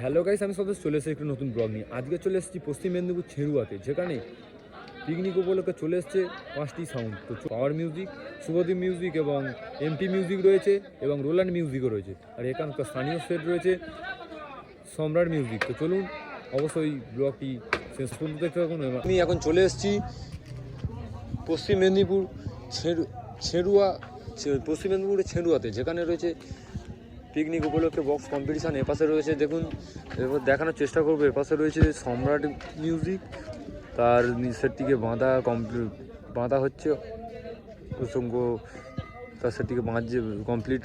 Hello guys আমি সব চলে এসেছি একটু নতুন ব্লগ নিয়ে। আজকে চলে এসেছি পশ্চিম মেদিনীপুর ছেড়ুয়াতে, যেখানে পিকনিক উপলক্ষে চলে এসছে পাঁচটি সাউন্ড তো পাওয়ার মিউজিক শুভদীপ মিউজিক এবং এমটি মিউজিক রয়েছে এবং রোল্যান্ড মিউজিকও রয়েছে। আর এখানকার স্থানীয় সেট রয়েছে সম্রাট মিউজিক তো চলুন, অবশ্যই ব্লগটি শেষ পর্যন্ত দেখতে থাকুন আমি এখন চলে এসেছি পশ্চিম মেদিনীপুর ছেড়ু পশ্চিম মেদিনীপুরের ছেড়ুয়াতে, যেখানে রয়েছে পিকনিক উপলক্ষে বক্স কম্পিটিশান এপাশে রয়েছে, দেখুন। এবার দেখানোর চেষ্টা করব, এপাশে রয়েছে সম্রাট মিউজিক তার নিচের দিকে বাঁধা কমপ্লিট বাঁধা হচ্ছে। প্রসঙ্গ, তার সেটিকে বাঁধছে কমপ্লিট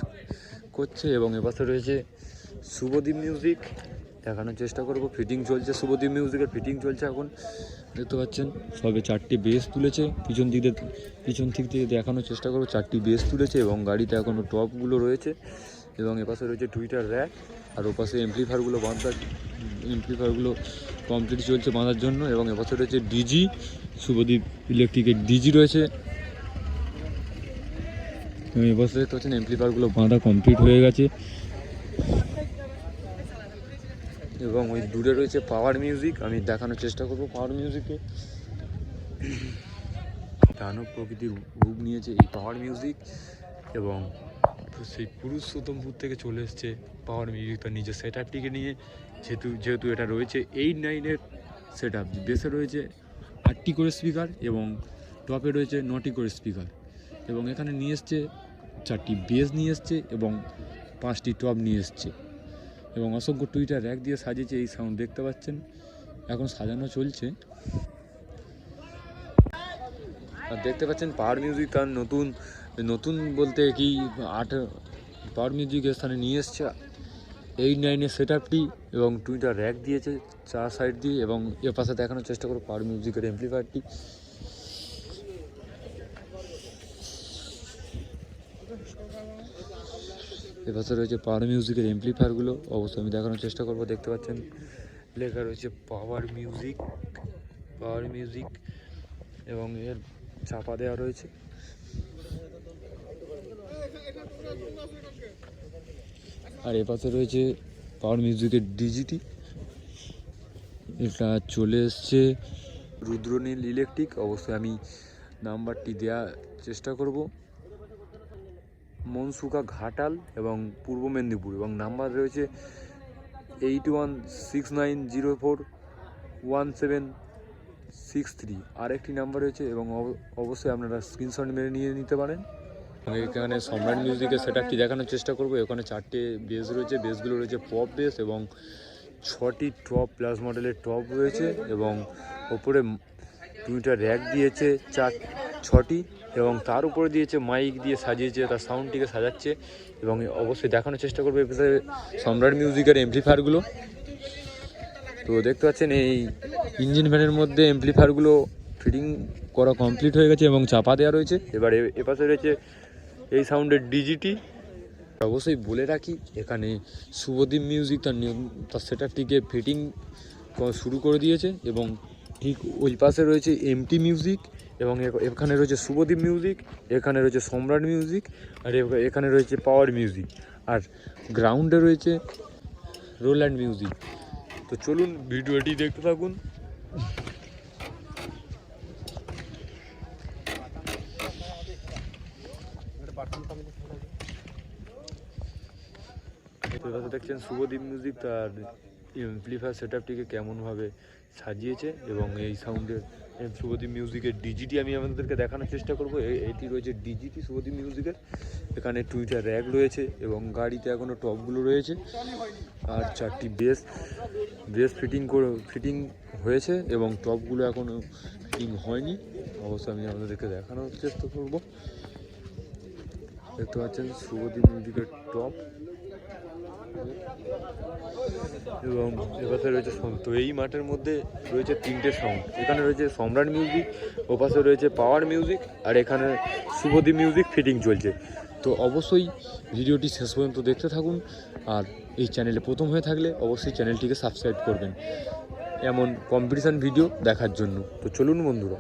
করছে এবং এপাশে রয়েছে শুভদীপ মিউজিক দেখানোর চেষ্টা করব। ফিটিং চলছে শুভদীপ মিউজিকের ফিটিং চলছে এখন। দেখতে পাচ্ছেন, সবে চারটি বেস তুলেছে। পিছন দিক দিয়ে পিছন দিক থেকে দেখানোর চেষ্টা করব। চারটি বেস তুলেছে এবং গাড়িতে এখনও টপগুলো রয়েছে এবং এপাশে রয়েছে টুইটার র্যাক আর ওপাশে এমপ্লিফায়ারগুলো বাঁধার এমপ্লিফায়ারগুলো কমপ্লিট চলছে বাঁধার জন্য এবং এপাশে রয়েছে ডিজি শুভদীপ ইলেকট্রিকের ডিজি রয়েছে। এবং এপাশে দেখতে পাচ্ছেন এমপ্লিফায়ারগুলো বাঁধা কমপ্লিট হয়ে গেছে। এবং ওই দূরে রয়েছে পাওয়ার মিউজিক আমি দেখানোর চেষ্টা করব পাওয়ার মিউজিকে দানব প্রকৃতির রূপ নিয়েছে এই পাওয়ার মিউজিক এবং সেই পুরুষোত্তমপুর থেকে চলে এসছে পাওয়ার মিউজিক তার নিজের সেট আপটিকে নিয়ে। যেহেতু যেহেতু এটা রয়েছে এইট নাইনের সেট আপ বেসে রয়েছে আটটি করে স্পিকার এবং টপে রয়েছে নটি করে স্পিকার এবং এখানে নিয়ে এসছে চারটি বেস নিয়ে এসছে এবং পাঁচটি টপ নিয়ে এসছে। এবং অসংখ্য টুইটার র্যাক দিয়ে সাজিয়েছে এই সাউন্ড দেখতে পাচ্ছেন? এখন সাজানো চলছে। আর দেখতে পাচ্ছেন পাওয়ার মিউজিক তার নতুন নতুন বলতে কি, আট পাওয়ার মিউজিকের স্থানে নিয়ে এসছে। এইট নাইনের সেট আপটি এবং টুইটার র্যাক দিয়েছে, চার সাইড দিয়ে এবং এ পাশে দেখানোর চেষ্টা করো পাওয়ার মিউজিকের এমপ্লিফায়ারটি এ পাশে রয়েছে পাওয়ার মিউজিকের এমপ্লিফায়ারগুলো অবশ্যই আমি দেখানোর চেষ্টা করব, দেখতে পাচ্ছেন। লেখা রয়েছে পাওয়ার মিউজিক পাওয়ার মিউজিক এবং এর চাপা দেওয়া রয়েছে। আর এ পাশে রয়েছে পাওয়ার মিউজিকের ডিজিটি এটা চলে এসছে রুদ্রনীল ইলেকট্রিক। অবশ্যই আমি নাম্বারটি দেওয়ার চেষ্টা করব। মনসুকা ঘাটাল এবং পূর্ব মেদিনীপুর এবং নাম্বার রয়েছে eight one six nine zero four one seven six three আরেকটি নাম্বার রয়েছে এবং অব- অবশ্যই আপনারা স্ক্রিনশট মেরে নিয়ে নিতে পারেন। এখানে সম্রাট মিউজিকের সেট আপটি দেখানোর চেষ্টা করব? এখানে চারটে বেস রয়েছে, বেসগুলো রয়েছে পপ বেস এবং ছটি টপ প্লাস মডেলের টপ রয়েছে এবং ওপরে দুইটা র্যাক দিয়েছে, চার ছটি এবং তার উপরে দিয়েছে মাইক দিয়ে সাজিয়েছে, তার সাউন্ডটিকে সাজাচ্ছে এবং অবশ্যই দেখানোর চেষ্টা করবে এপিসোডে সম্রাট মিউজিকের এমপ্লিফায়ারগুলো তো দেখতে পাচ্ছেন এই ইঞ্জিন ভ্যানের মধ্যে এমপ্লিফায়ারগুলো ফিটিং করা কমপ্লিট হয়ে গেছে এবং চাপা দেওয়া রয়েছে। এবার এপাশে রয়েছে এই সাউন্ডের ডিজিটি অবশ্যই বলে রাখি, এখানে শুভদীপ মিউজিক তার তার সেটআপটিকে ফিটিং শুরু করে দিয়েছে এবং ঠিক ওই পাশে রয়েছে এমটি মিউজিক এবং এখানে রয়েছে শুভদীপ মিউজিক এখানে রয়েছে সম্রাট মিউজিক আর এখানে রয়েছে পাওয়ার মিউজিক আর গ্রাউন্ডে রয়েছে রোল্যান্ড মিউজিক তো চলুন ভিডিওটি দেখতে থাকুন। দেখছেন শুভদীপ মিউজিক তার এমপ্লিফায়ার সেট আপটিকে কেমনভাবে সাজিয়েছে এবং এই সাউন্ডের শুভদীপ মিউজিকের ডিজিটি আমি আপনাদেরকে দেখানোর চেষ্টা করব। এটি রয়েছে ডিজিটি শুভদীপ মিউজিকের এখানে টুইটার র্যাক রয়েছে এবং গাড়িতে এখনও টপগুলো রয়েছে। আর চারটি বেস বেস ফিটিং করে ফিটিং হয়েছে এবং টপগুলো এখনও ফিটিং হয়নি। অবশ্যই আমি আপনাদেরকে দেখানোর চেষ্টা করব। দেখতে পাচ্ছেন শুভদীপ মিউজিকের টপ। এবং এপাশে রয়েছে তো এই মাঠের মধ্যে রয়েছে তিনটে সাউন্ড এখানে রয়েছে সম্রাট মিউজিক ওপাশে রয়েছে পাওয়ার মিউজিক আর এখানে শুভদীপ মিউজিক ফিটিং চলছে। তো অবশ্যই ভিডিওটি শেষ পর্যন্ত দেখতে থাকুন, আর এই চ্যানেলে প্রথম হয়ে থাকলে অবশ্যই চ্যানেলটিকে সাবস্ক্রাইব করবেন। এমন কম্পিটিশান ভিডিও দেখার জন্য। তো চলুন বন্ধুরা।